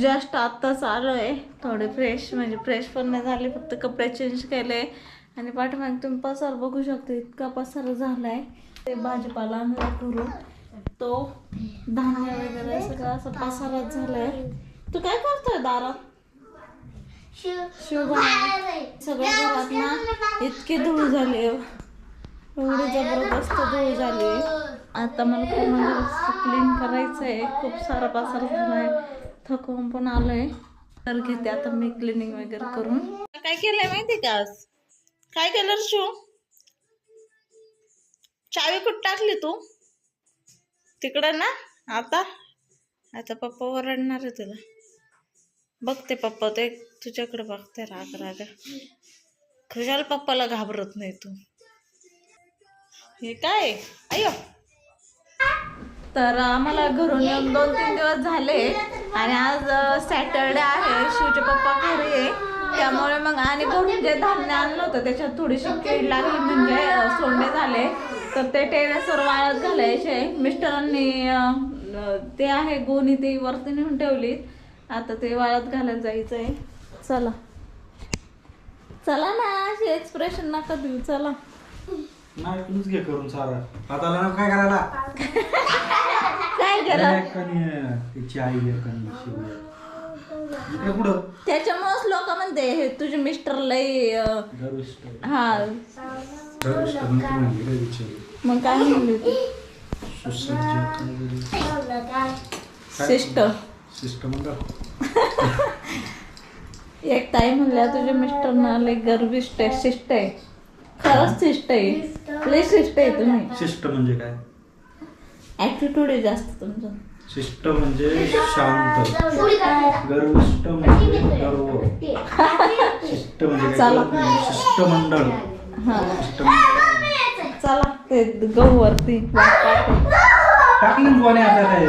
Just आत्ताच आलो आहे. थोडे फ्रेश म्हणजे फ्रेश पण नाही झाले फक्त कपडे चेंज केले. आणि पाठीमागे तुम्ही पसार बघू शकता इतका पसार झालाय. ते भाजीपाला आणला करून. तो धान्य वगैरे सगळं असं पसारात झालाय. तू काय करतोय दारात शिव सगळ्या घरात ना इतकी धूळ झाली. एवढी जबरदस्त धूळ झाली. आता मला पूर्ण क्लीन करायचं आहे खूप सारा पसार झालाय. थकवून पण आलोय. तर घेते आता मी क्लिनिंग वगैरे करून. काय केलंय माहिती का आज? काय केलं शू चावी कुठं टाकली तू? तिकडं ना? आता? आता पप्पा ओरडणार आहे तुला. बघते पप्पा ते तुझ्याकडे बघते राग राग. खुशाल पप्पाला घाबरत नाही तू. हे काय? अयो तर आम्हाला घरून येऊन दोन तीन दिवस झाले. आणि आज सॅटरडे आहे. शिवचे पप्पा घरी आहे. त्यामुळे मग आणि घरून जे धान्य आणलं होतं त्याच्यात थोडीशी कीड लागली म्हणजे अं, सोंडे झाले. तर ते टेरेसवर वाळत घालायचे. मिस्टरांनी ते आहे गोणी ती वरती नेऊन ठेवली. आता ते वाळत घालायला जायचं आहे चला. चला ना अशी एक्सप्रेशन नका देऊ. चला. नाही तूच घे करून सारा. ना काय करायला? काय केलं आई. इकडे कुठं? त्याच्यामुळेच लोक म्हणते हे तुझे मिस्टर लय हा. बिचारी. मग काय म्हणली. शिष्ट. एक ताई म्हणल्या तुझे मिस्टर ना लय गर्विष्ट आहे शिष्ट आहे. खरंच शिष्ट आहे. लय शिष्ट आहे तुम्ही. शिष्ट म्हणजे काय? ऍटिट्यूड आहे जास्त तुमचं. शिष्ट म्हणजे शांत. गर्विष्ठ म्हणजे गर्व. शिष्ट म्हणजे काय चला. नाही. शिष्टमंडळ हा. शिष्टमंडळ चला ते गहू वरती टाकलं ना कोणी आता काय?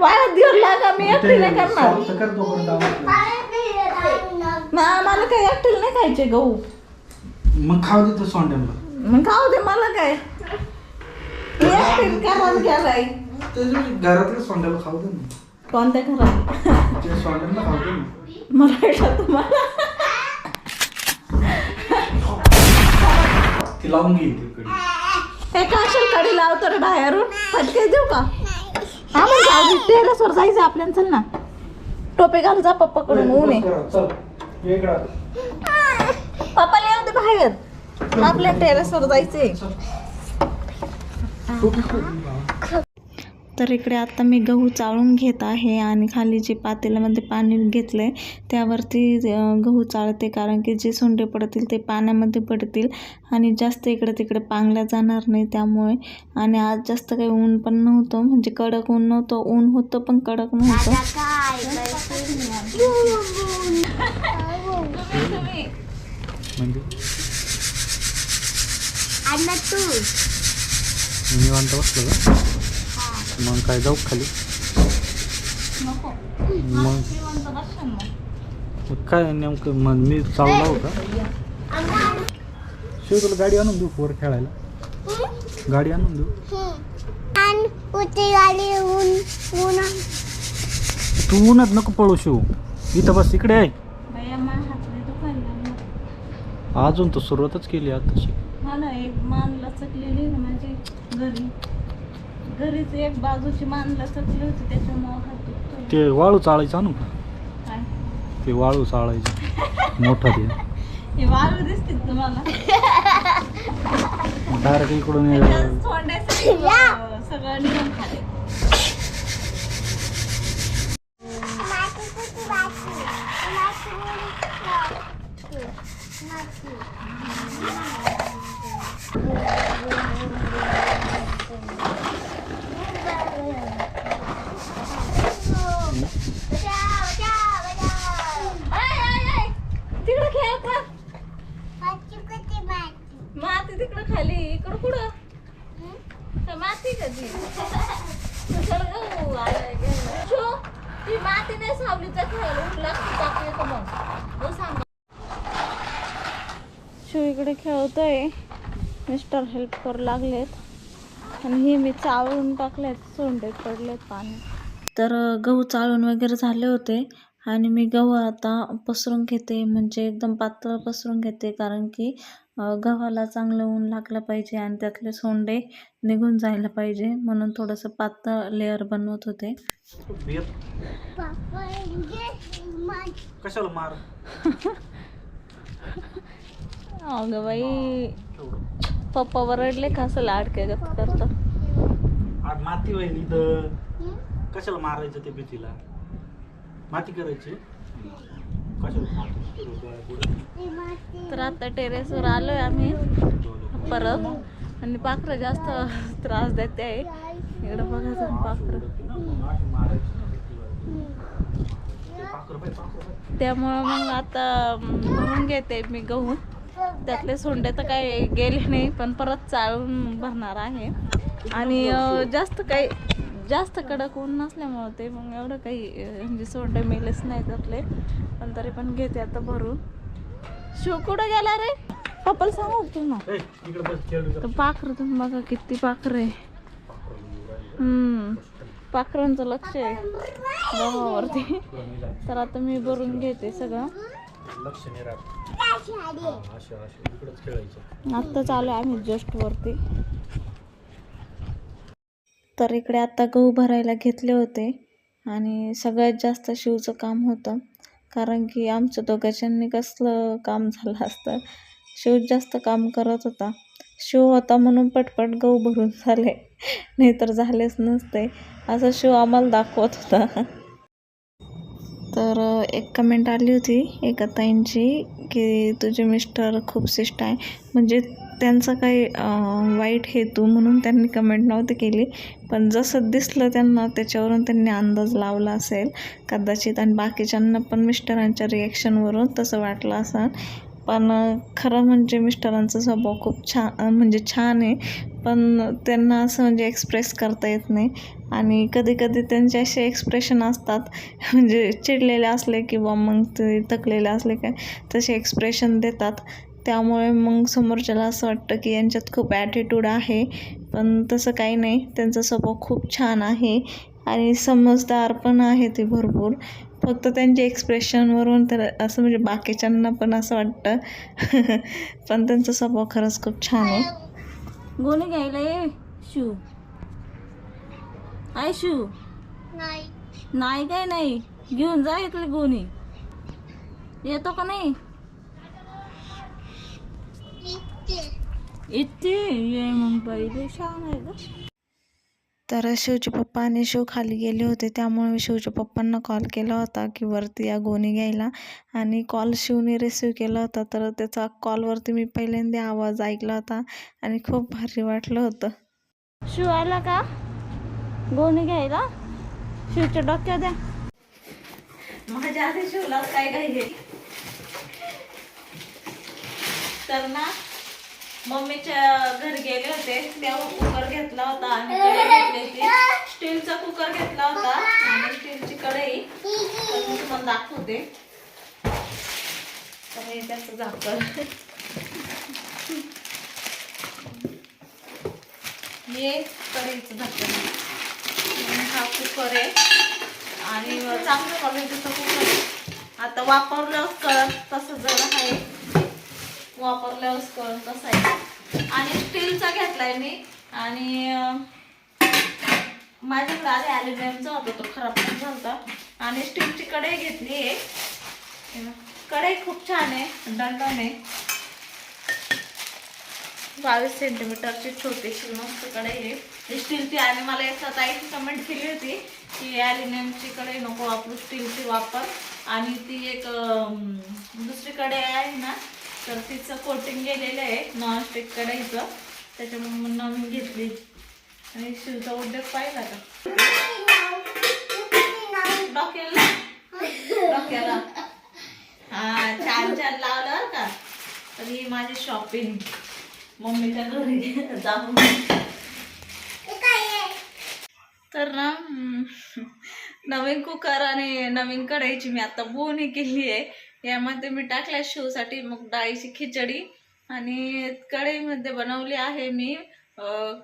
वाया दिवस लागा मी एकटीला करणार. सॉफ्ट कर तोपर्यंत आवडतं. मग आम्हाला काही एकटीला नाही खायचे गहू. मग खाऊ दे तो सोंड्याला. मग खाऊ दे मला काय? मी एकटीला करणार खाऊ दे ना कोणत्या घरात ते खाऊ दे ना मला वाटलं तुम्हाला ती लावून तिकडे हे काशील कडी लावतो रे बाहेरून फटके देऊ का हा म्हणजे आधी टेरेसवर जायचं आपल्याला चल ना टोपे घाल जा पप्पाकडून ऊन आहे चल वेगळा पप्पाला येऊ दे बाहेर आपल्या टेरेसवर जायचंय. तर इकडे आता मी गहू चाळून घेत आहे आणि खाली जे पातेल्यामध्ये पाणी घेतलं आहे त्यावरती गहू चाळते कारण की जे सोंडे पडतील ते पाण्यामध्ये पडतील आणि जास्त इकडे तिकडे पांगल्या जाणार नाही त्यामुळे. आणि आज जास्त काही ऊन पण नव्हतं म्हणजे कडक ऊन नव्हतं ऊन होतं पण कडक नव्हतं. निवांत बसलो का? मग काय जाऊ खाली? मग? काय नेमकं मग मी चालला होता. शिव तुला गाडी आणून देऊ वर खेळायला. गाडी आणून देऊ. तू उन्हात नको पळू शिव. इथं बस इकडे आहे. अजून तर सुरुवातच केली आताशी हा ना एक मान लचकलेली ना माझी घरी. घरीच एक बाजूची मान लचकली होती त्याच्यामुळे हात दुखतोय. ते वाळू चाळायचं आणू का? काय? ते वाळू चाळायचं. मोठं ते. हे वाळू दिसतील तुम्हाला. डायरेक्ट इकडून ये. त्याच्यात सोंड्यासाठी अं, सगळं निघून खाले तिकडं खेळ का माती तिकडं खाली इकडं कुठं काय माती कधी ती माती नाही सावली तर खेळायला उठला की टाकू येतो मग हो सांग खेळतोय. मिस्टर हेल्प करू लागलेत. आणि हे मी चावून टाकलेत सोंडे पडलेत पाणी. तर गहू चाळून वगैरे झाले होते. आणि मी गहू आता पसरून घेते म्हणजे एकदम पातळ पसरून घेते. कारण की गव्हाला चांगलं ऊन लागलं पाहिजे आणि त्यातले सोंडे निघून जायला पाहिजे. म्हणून थोडंसं पातळ लेअर बनवत होते. बेत कशाला मार? अगं बाई. पप्पा वरडले का असं लाडके गत करतं? आज माती होईल इथं. कशाला मारायचं ते भीतीला? माती करायची. तर आता टेरेसवर आलोय आम्ही. परत. आणि पाखरं जास्त त्रास देते आहे इकडं बघा तुम्ही पाखरं. त्यामुळं मग आता भरून घेते मी गहू. त्यातले सोंडे तर काही गेले नाही पण परत चाळून भरणार आहे. आणि जास्त काही जास्त कडक ऊन नसल्यामुळं ते मग एवढं काही म्हणजे सोंडे मेलेच नाही त्यातले. पण तरी पण घेते आता भरून. शिव कुठं गेला रे? पप्पाला सांगू तू ना ए, इकडे बस खेळू तर पाखरं तुम्ही बघा किती पाखरं आहे. हम्म पाखरांचं लक्ष आहे. गव्हावरती. तर आता मी भरून घेते सगळं. लक्ष नाही राहत. असे असे इकडेच खेळायचं. आत्ता चालू आहे आम्ही जस्ट वरती. तर इकडे आता गहू भरायला घेतले होते आणि सगळ्यात जास्त शिवचं काम होतं. कारण की आमच्या दोघांच्यांनी कसलं काम झालं असतं. शिव जास्त काम करत होता. शिव होता म्हणून पटपट गहू भरून झाले. नाहीतर झालेच नसते. असं शिव आम्हाला दाखवत होता. तर एक कमेंट आली होती एका ताईंची की तुझे मिस्टर खूप शिष्ट आहे. म्हणजे त्यांचा काही वाईट हेतू म्हणून त्यांनी कमेंट नव्हती केली. पण जसं दिसलं त्यांना त्याच्यावरून त्यांनी अंदाज लावला असेल कदाचित. आणि बाकीच्यांना पण मिस्टरांच्या रिॲक्शनवरून तसं वाटलं असं पण खरं म्हणजे मिस्टरांचा स्वभाव खूप छान म्हणजे छान आहे. पण त्यांना असं म्हणजे एक्सप्रेस करता येत नाही. आणि कधी कधी त्यांचे असे एक्सप्रेशन असतात म्हणजे चिडलेले असले किंवा मग ते थकलेले असले काय तसे एक्सप्रेशन देतात. त्यामुळे मग समोरच्याला असं वाटतं की यांच्यात खूप ॲटिट्यूड आहे. पण तसं काही नाही. त्यांचा स्वभाव खूप छान आहे. आणि समजदार पण आहे ते भरपूर. फक्त त्यांच्या एक्सप्रेशनवरून तर असं म्हणजे बाकीच्यांना पण असं वाटतं. पण त्यांचा स्वभाव खरंच खूप छान आहे. गोणी घ्यायला ये शू. I shoe. नाही. काय नाही. घेऊन जा इथली गोणी. येतो का नाही? इथे ये मग पहिले. छान आहे ग. तर शिवचे पप्पा आणि शिव खाली गेले होते. त्यामुळे मी शिवच्या पप्पांना कॉल केला होता की वरती या गोणी घ्यायला. आणि कॉल शिवने रिसीव केला होता. तर त्याचा कॉलवरती मी पहिल्यांदा आवाज ऐकला होता. आणि खूप भारी वाटलं होतं. शिव आला का? गोणी घ्यायला? शिवच्या डोक्यात द्या. माझ्या आधी शिवला काय काय घे तर ना मम्मीच्या घरी गेले होते. तेव्हा कुकर घेतला होता. आणि कढई घेतली होती स्टीलचा कुकर घेतला होता. आणि स्टीलची कढई तर मी तुम्हाला दाखवते. तर हे त्याचं झाकण. हे कढईचं झाकण. हा कुकर आहे. आणि चांगल्या क्वालिटीचा कुकर आता वापरल्यावर कळत तसं जरा आहे. वापरल्यावर कळून कसं आहे आणि स्टीलचा घेतलाय मी. आणि माझ्याकडे आधी ॲल्युमिनियमचा होता तो खराब पण झाला आणि स्टीलची कढई घेतली आहे. कढई खूप छान आहे. दंडन आहे. बावीस सेंटीमीटरची छोटीशी मस्त कढई आहे. स्टीलची आणि मला एका ताईची कमेंट केली होती की ॲल्युमिनियमची कढई नको वापरू स्टीलची वापर. आणि ती एक दुसरी कढई आहे ना तर तिचं कोटिंग गेलेलं आहे नॉनस्टिक कढाईचं त्याच्यामुळे मग नवीन घेतली. आणि शिवचा उद्योग पाहिला का? डोक्याला? डोक्याला. हा छान छान लावलं का. तर ही माझी शॉपिंग मम्मीच्या घरी जाऊन तर ना नवीन कुकर आणि नवीन कढईची मी आता बोनी केली आहे. यामध्ये मी टाकल्या शिवसाठी मग डाळीची खिचडी आणि कढईमध्ये बनवली आहे मी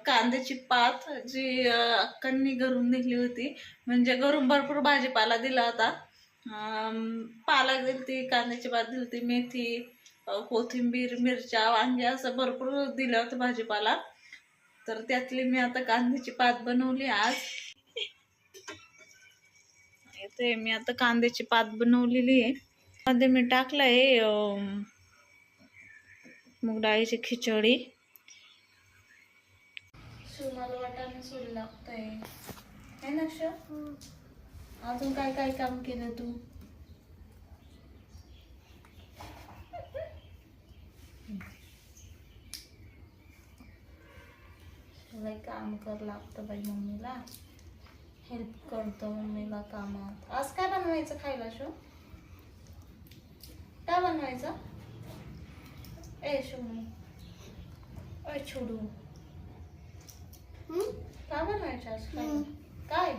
कांद्याची पात जी अक्कांनी घरून दिली होती. म्हणजे घरून भरपूर भाजीपाला दिला होता. पालक दिलती कांद्याची भात दिलती मेथी कोथिंबीर मिरच्या वांगे असं भरपूर दिलं होतं भाजीपाला. तर त्यातली मी आता कांद्याची पात बनवली आज. येते मी आता कांद्याची पात बनवलेली आहे. मध्ये मी टाकलंय मग डाळीची खिचडी. सोनाला वाटाणे सोड लागतंय. है ना अजून काय काय काम केलं तू? लय काम कर लागतं बाई मम्मीला. हेल्प करतो मम्मीला कामात. आज काय बनवायचं खायला शो काय बनवायचं? ए शोनू ए छोडू. काय बनवायचं काय?